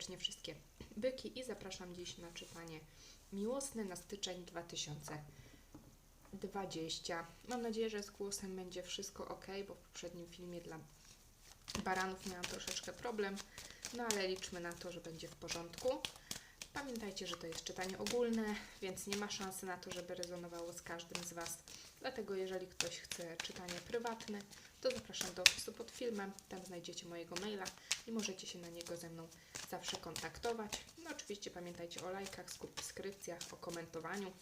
serdecznie wszystkie byki i zapraszam dziś na czytanie miłosne na styczeń 2020. Mam nadzieję, że z głosem będzie wszystko ok, bo w poprzednim filmie dla baranów miałam troszeczkę problem, no ale liczmy na to, że będzie w porządku. Pamiętajcie, że to jest czytanie ogólne, więc nie ma szansy na to, żeby rezonowało z każdym z Was. Dlatego jeżeli ktoś chce czytanie prywatne, to zapraszam do opisu pod filmem. Tam znajdziecie mojego maila i możecie się na niego ze mną zawsze kontaktować. No oczywiście pamiętajcie o lajkach, subskrypcjach, o komentowaniu.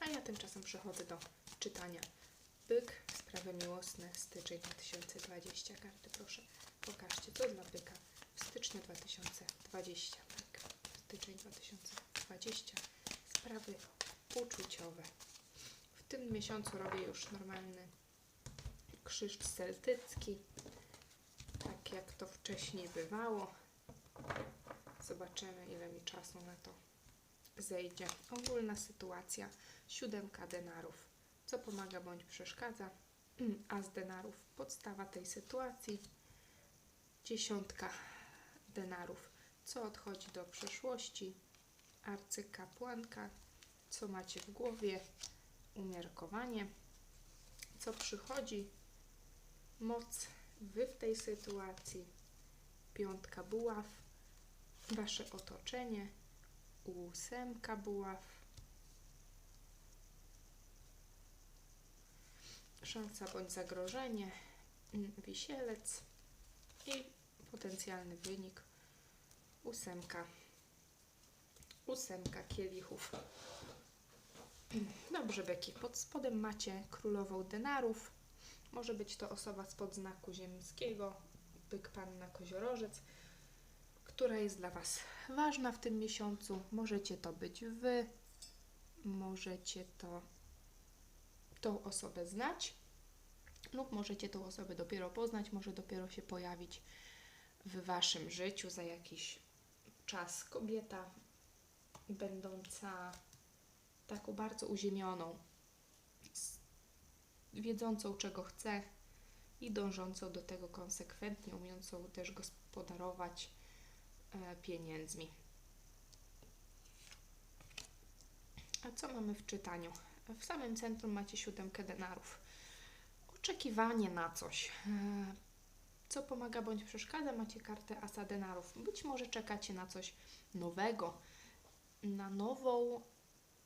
A ja tymczasem przechodzę do czytania byk, sprawy miłosne, styczeń 2020. Karty proszę pokażcie, co dla byka w styczniu 2020. Byk, styczeń 2020. Sprawy uczuciowe. Tym miesiącu robię już normalny krzyż celtycki, tak jak to wcześniej bywało. Zobaczymy, ile mi czasu na to zejdzie. Ogólna sytuacja, siódemka denarów, co pomaga bądź przeszkadza, a z denarów. Podstawa tej sytuacji, dziesiątka denarów, co odchodzi do przeszłości, arcykapłanka, co macie w głowie, umiarkowanie, co przychodzi, moc wy w tej sytuacji, piątka buław, wasze otoczenie, ósemka buław, szansa bądź zagrożenie, mm, wisielec i potencjalny wynik, ósemka, ósemka kielichów. Dobrze, Beki. Pod spodem macie królową denarów. Może być to osoba spod znaku ziemskiego, byk panna koziorożec, która jest dla Was ważna w tym miesiącu. Możecie to być Wy, możecie to tą osobę znać lub możecie tą osobę dopiero poznać, może dopiero się pojawić w Waszym życiu za jakiś czas. Kobieta będąca taką bardzo uziemioną, wiedzącą czego chce i dążącą do tego konsekwentnie, umiejącą też gospodarować e, pieniędzmi. A co mamy w czytaniu? W samym centrum macie siódemkę denarów. Oczekiwanie na coś. E, co pomaga bądź przeszkadza? Macie kartę asa denarów. Być może czekacie na coś nowego, na nową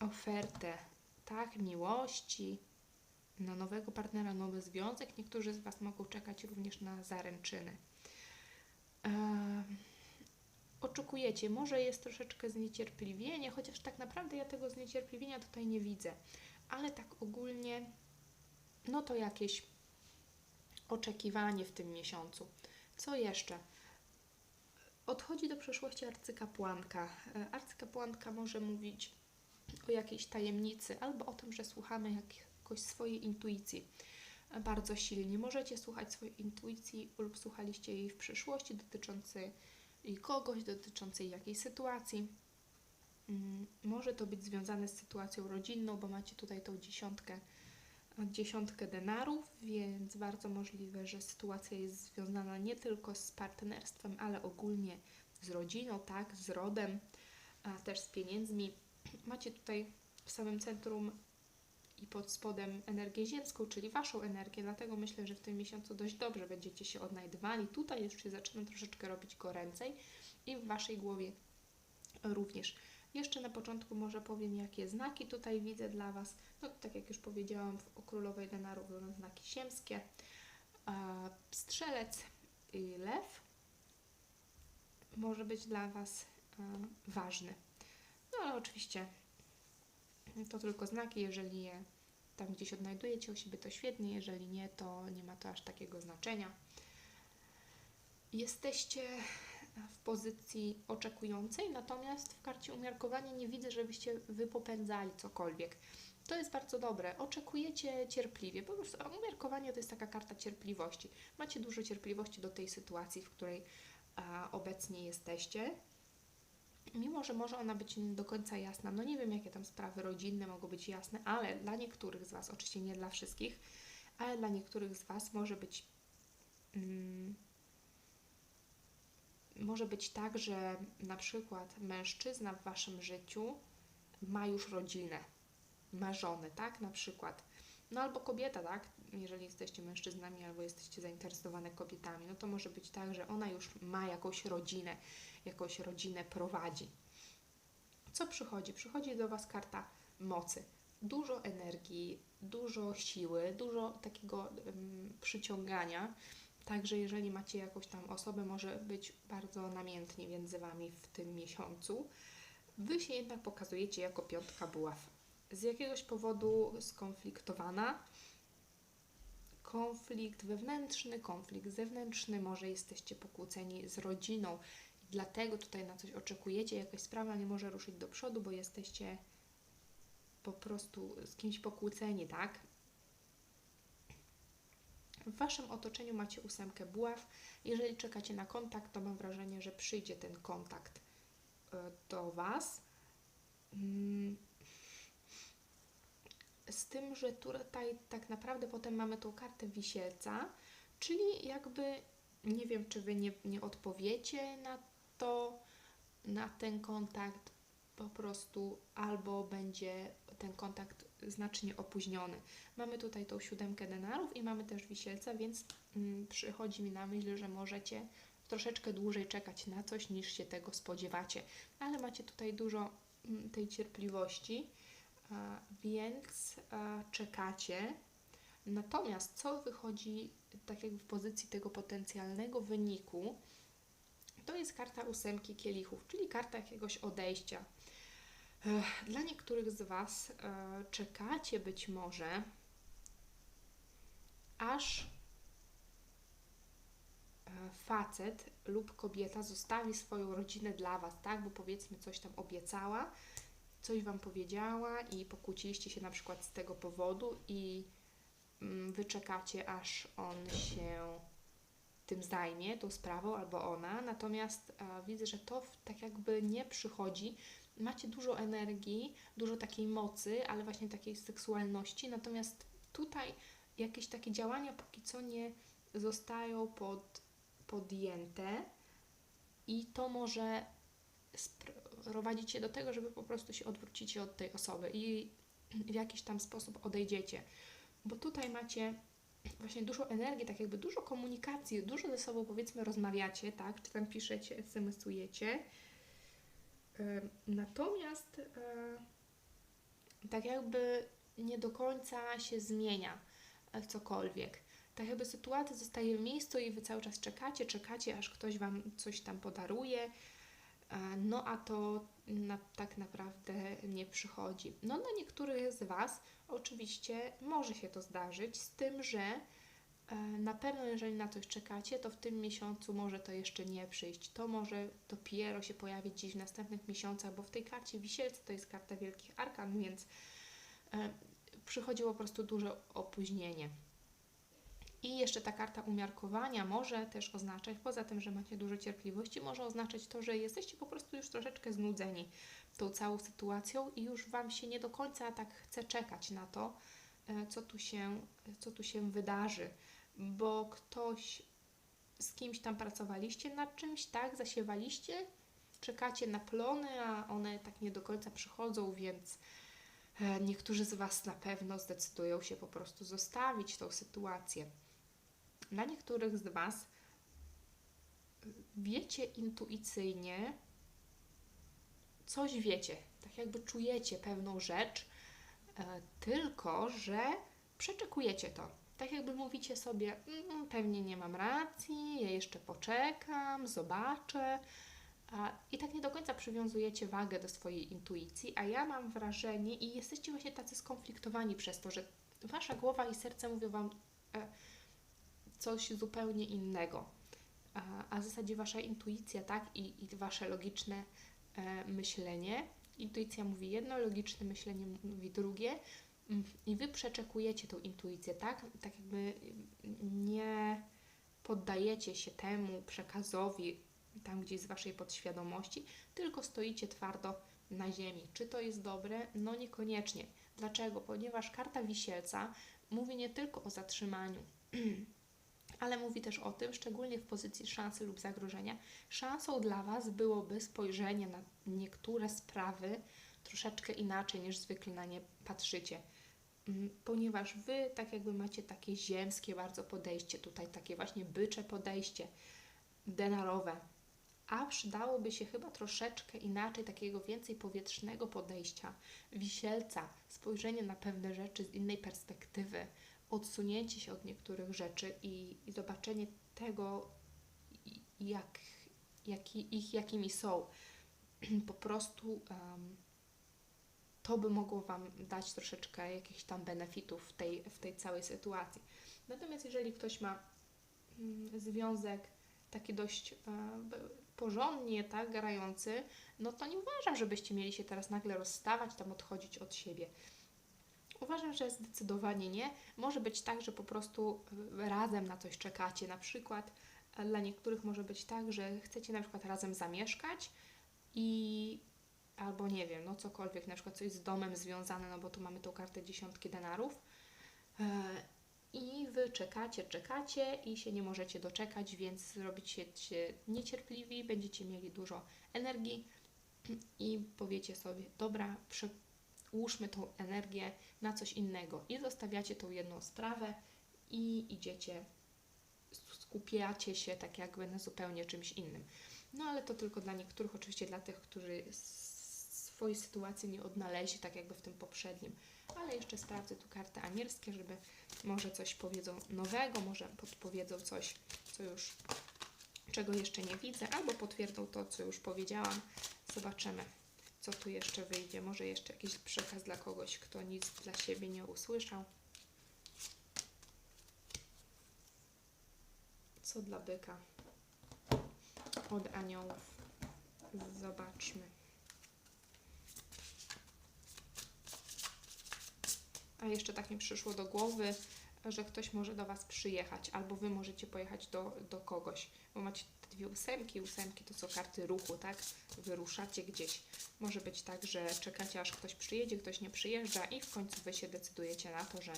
ofertę, tak, miłości, na nowego partnera, nowy związek. Niektórzy z Was mogą czekać również na zaręczyny. Oczekujecie, może jest troszeczkę zniecierpliwienie, chociaż tak naprawdę ja tego zniecierpliwienia tutaj nie widzę, ale tak ogólnie, no to jakieś oczekiwanie w tym miesiącu. Co jeszcze? Odchodzi do przeszłości arcykapłanka. E, arcykapłanka może mówić o jakiejś tajemnicy albo o tym, że słuchamy jakoś swojej intuicji bardzo silnie. Możecie słuchać swojej intuicji lub słuchaliście jej w przyszłości dotyczącej kogoś, dotyczącej jakiejś sytuacji. Mm, może to być związane z sytuacją rodzinną, bo macie tutaj tą dziesiątkę, dziesiątkę denarów, więc bardzo możliwe, że sytuacja jest związana nie tylko z partnerstwem, ale ogólnie z rodziną, tak, z rodem, a też z pieniędzmi macie tutaj w samym centrum i pod spodem energię ziemską, czyli Waszą energię, dlatego myślę, że w tym miesiącu dość dobrze będziecie się odnajdywali. Tutaj już się zaczyna troszeczkę robić goręcej i w Waszej głowie również. Jeszcze na początku może powiem, jakie znaki tutaj widzę dla Was. No tak jak już powiedziałam, w Królowej Denarów będą znaki ziemskie, strzelec i lew może być dla Was ważny. No ale oczywiście to tylko znaki, jeżeli je tam gdzieś odnajdujecie u siebie, to świetnie, jeżeli nie, to nie ma to aż takiego znaczenia. Jesteście w pozycji oczekującej, natomiast w karcie umiarkowania nie widzę, żebyście wypopędzali cokolwiek. To jest bardzo dobre. Oczekujecie cierpliwie. Po prostu umiarkowanie to jest taka karta cierpliwości. Macie dużo cierpliwości do tej sytuacji, w której a, obecnie jesteście mimo że może ona być nie do końca jasna, no nie wiem, jakie tam sprawy rodzinne mogą być jasne, ale dla niektórych z Was, oczywiście nie dla wszystkich, ale dla niektórych z Was może być mm, może być tak, że na przykład mężczyzna w waszym życiu ma już rodzinę, ma żonę, tak? Na przykład. No albo kobieta, tak? Jeżeli jesteście mężczyznami albo jesteście zainteresowane kobietami, no to może być tak, że ona już ma jakąś rodzinę, jakąś rodzinę prowadzi. Co przychodzi? Przychodzi do Was karta mocy. Dużo energii, dużo siły, dużo takiego um, przyciągania. Także jeżeli macie jakąś tam osobę, może być bardzo namiętnie między Wami w tym miesiącu. Wy się jednak pokazujecie jako piątka buław. Z jakiegoś powodu skonfliktowana. Konflikt wewnętrzny, konflikt zewnętrzny, może jesteście pokłóceni z rodziną dlatego tutaj na coś oczekujecie, jakaś sprawa nie może ruszyć do przodu, bo jesteście po prostu z kimś pokłóceni, tak? W Waszym otoczeniu macie ósemkę buław. Jeżeli czekacie na kontakt, to mam wrażenie, że przyjdzie ten kontakt e, do Was. Z tym, że tutaj tak naprawdę potem mamy tą kartę wisielca, czyli jakby nie wiem, czy Wy nie, nie odpowiecie na to, na ten kontakt po prostu, albo będzie ten kontakt znacznie opóźniony. Mamy tutaj tą siódemkę denarów i mamy też wisielca, więc mm, przychodzi mi na myśl, że możecie troszeczkę dłużej czekać na coś, niż się tego spodziewacie. Ale macie tutaj dużo mm, tej cierpliwości, więc a, czekacie. Natomiast co wychodzi tak jak w pozycji tego potencjalnego wyniku, to jest karta ósemki kielichów, czyli karta jakiegoś odejścia. Dla niektórych z Was e, czekacie być może, aż e, facet lub kobieta zostawi swoją rodzinę dla Was, tak? Bo powiedzmy coś tam obiecała, coś Wam powiedziała i pokłóciliście się na przykład z tego powodu i mm, wy czekacie, aż on się tym zajmie, tą sprawą albo ona, natomiast a, widzę, że to tak jakby nie przychodzi. Macie dużo energii, dużo takiej mocy, ale właśnie takiej seksualności, natomiast tutaj jakieś takie działania póki co nie zostają pod, podjęte i to może prowadzić się do tego, żeby po prostu się odwrócicie od tej osoby i w jakiś tam sposób odejdziecie. Bo tutaj macie właśnie dużo energii, tak jakby dużo komunikacji, dużo ze sobą powiedzmy rozmawiacie, tak, czy tam piszecie, smsujecie. Natomiast tak jakby nie do końca się zmienia e, cokolwiek. Tak jakby sytuacja zostaje w miejscu i Wy cały czas czekacie, czekacie, aż ktoś Wam coś tam podaruje, e, no a to na, tak naprawdę nie przychodzi. No dla niektórych z Was oczywiście może się to zdarzyć, z tym, że e, na pewno jeżeli na coś czekacie, to w tym miesiącu może to jeszcze nie przyjść. To może dopiero się pojawić gdzieś w następnych miesiącach, bo w tej karcie wisielcy to jest karta wielkich arkan, więc e, przychodziło po prostu duże opóźnienie. I jeszcze ta karta umiarkowania może też oznaczać, poza tym, że macie dużo cierpliwości, może oznaczać to, że jesteście po prostu już troszeczkę znudzeni tą całą sytuacją i już Wam się nie do końca tak chce czekać na to, e, co tu się, co tu się wydarzy, bo ktoś z kimś tam pracowaliście nad czymś, tak, zasiewaliście, czekacie na plony, a one tak nie do końca przychodzą, więc e, niektórzy z Was na pewno zdecydują się po prostu zostawić tą sytuację. Dla niektórych z Was wiecie intuicyjnie, coś wiecie, tak jakby czujecie pewną rzecz, e, tylko że przeczekujecie to. Tak jakby mówicie sobie, mm, pewnie nie mam racji, ja jeszcze poczekam, zobaczę. I tak nie do końca przywiązujecie wagę do swojej intuicji, a ja mam wrażenie i jesteście właśnie tacy skonfliktowani przez to, że wasza głowa i serce mówią wam e, coś zupełnie innego. A, w zasadzie wasza intuicja, tak, i, i wasze logiczne e, myślenie. Intuicja mówi jedno, logiczne myślenie mówi drugie. Mm, I wy przeczekujecie tą intuicję, tak? Tak jakby nie poddajecie się temu przekazowi tam gdzieś z waszej podświadomości, tylko stoicie twardo na ziemi. Czy to jest dobre? No niekoniecznie. Dlaczego? Ponieważ karta wisielca mówi nie tylko o zatrzymaniu ale mówi też o tym, szczególnie w pozycji szansy lub zagrożenia, szansą dla Was byłoby spojrzenie na niektóre sprawy troszeczkę inaczej niż zwykle na nie patrzycie. Mm, Ponieważ Wy tak jakby macie takie ziemskie bardzo podejście, tutaj takie właśnie bycze podejście, denarowe, a przydałoby się chyba troszeczkę inaczej, takiego więcej powietrznego podejścia, wisielca, spojrzenie na pewne rzeczy z innej perspektywy, odsunięcie się od niektórych rzeczy i, i zobaczenie tego, jak, jaki, ich jakimi są. Po prostu em, to by mogło Wam dać troszeczkę jakichś tam benefitów w tej, w tej całej sytuacji. Natomiast jeżeli ktoś ma mm, związek taki dość e, porządnie, tak, grający, no to nie uważam, żebyście mieli się teraz nagle rozstawać, tam odchodzić od siebie. Uważam, że zdecydowanie nie. Może być tak, że po prostu e, razem na coś czekacie. Na przykład e, dla niektórych może być tak, że chcecie na przykład razem zamieszkać i albo nie wiem, no cokolwiek, na przykład coś z domem związane, no bo tu mamy tą kartę dziesiątki denarów. E, I wy czekacie, czekacie i się nie możecie doczekać, więc zrobicie się niecierpliwi, będziecie mieli dużo energii i powiecie sobie, dobra, przełóżmy tą energię na coś innego i zostawiacie tą jedną sprawę i idziecie, skupiacie się tak jakby na zupełnie czymś innym. No ale to tylko dla niektórych, oczywiście dla tych, którzy swojej sytuacji nie odnaleźli, tak jakby w tym poprzednim. Ale jeszcze sprawdzę tu karty anielskie, żeby może coś powiedzą nowego, może podpowiedzą coś, co już, czego jeszcze nie widzę, albo potwierdzą to, co już powiedziałam. Zobaczymy, co tu jeszcze wyjdzie. Może jeszcze jakiś przekaz dla kogoś, kto nic dla siebie nie usłyszał. Co dla byka? Od aniołów. Zobaczmy. A jeszcze tak mi przyszło do głowy, że ktoś może do Was przyjechać, albo Wy możecie pojechać do, do kogoś, bo macie dwie ósemki. Ósemki to są karty ruchu, tak? Wyruszacie gdzieś. Może być tak, że czekacie, aż ktoś przyjedzie, ktoś nie przyjeżdża i w końcu Wy się decydujecie na to, że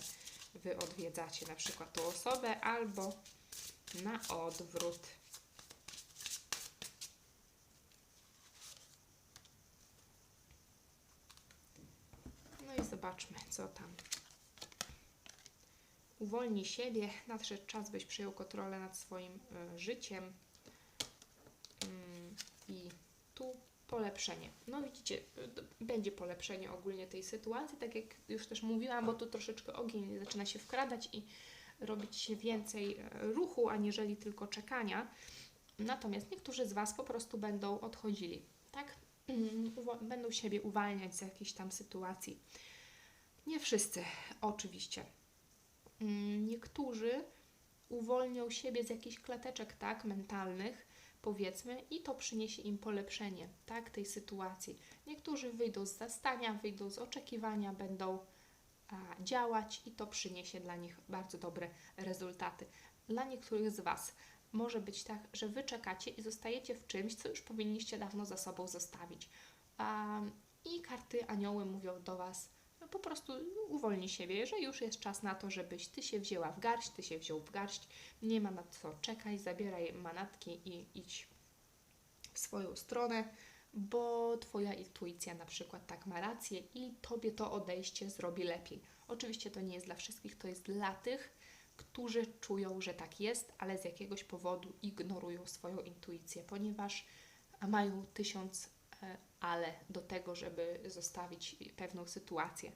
Wy odwiedzacie na przykład tą osobę, albo na odwrót. No i zobaczmy, co tam. Uwolnij siebie, nadszedł czas, byś przejął kontrolę nad swoim y, życiem. Ym, I tu polepszenie. No widzicie, y, będzie polepszenie ogólnie tej sytuacji, tak jak już też mówiłam, bo tu troszeczkę ogień zaczyna się wkradać i robić się więcej e, ruchu, aniżeli tylko czekania. Natomiast niektórzy z Was po prostu będą odchodzili, tak? Mm, Będą siebie uwalniać z jakiejś tam sytuacji. Nie wszyscy, oczywiście. Mm, Niektórzy uwolnią siebie z jakichś klateczek, tak, mentalnych, powiedzmy, i to przyniesie im polepszenie, tak, tej sytuacji. Niektórzy wyjdą z zastania, wyjdą z oczekiwania, będą a, działać i to przyniesie dla nich bardzo dobre rezultaty. Dla niektórych z Was może być tak, że Wy czekacie i zostajecie w czymś, co już powinniście dawno za sobą zostawić. A, I karty anioły mówią do Was, po prostu uwolnij siebie, że już jest czas na to, żebyś Ty się wzięła w garść, Ty się wziął w garść, nie ma na co czekać, zabieraj manatki i idź w swoją stronę, bo Twoja intuicja na przykład tak ma rację i Tobie to odejście zrobi lepiej. Oczywiście to nie jest dla wszystkich, to jest dla tych, którzy czują, że tak jest, ale z jakiegoś powodu ignorują swoją intuicję, ponieważ mają tysiąc e, ale do tego, żeby zostawić pewną sytuację.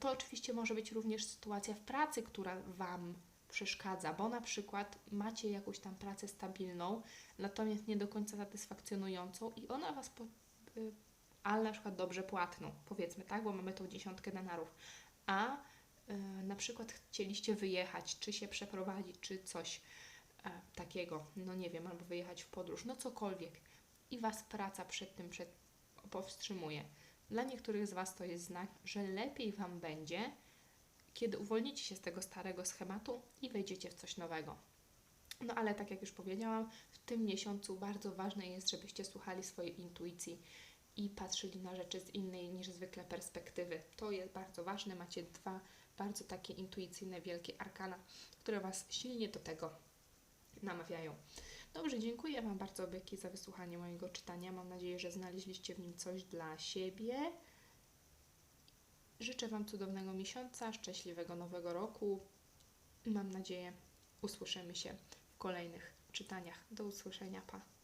To oczywiście może być również sytuacja w pracy, która Wam przeszkadza, bo na przykład macie jakąś tam pracę stabilną, natomiast nie do końca satysfakcjonującą i ona Was, po, y, ale na przykład dobrze płatną, powiedzmy, tak, bo mamy tą dziesiątkę denarów, a y, na przykład chcieliście wyjechać, czy się przeprowadzić, czy coś e, takiego, no nie wiem, albo wyjechać w podróż, no cokolwiek i Was praca przed tym przed, powstrzymuje. Dla niektórych z Was to jest znak, że lepiej Wam będzie, kiedy uwolnicie się z tego starego schematu i wejdziecie w coś nowego. No ale tak jak już powiedziałam, w tym miesiącu bardzo ważne jest, żebyście słuchali swojej intuicji i patrzyli na rzeczy z innej niż zwykle perspektywy. To jest bardzo ważne. Macie dwa bardzo takie intuicyjne, wielkie arkana, które Was silnie do tego namawiają. Dobrze, dziękuję Wam bardzo, byki, za wysłuchanie mojego czytania. Mam nadzieję, że znaleźliście w nim coś dla siebie. Życzę Wam cudownego miesiąca, szczęśliwego nowego roku. Mam nadzieję, usłyszymy się w kolejnych czytaniach. Do usłyszenia, pa.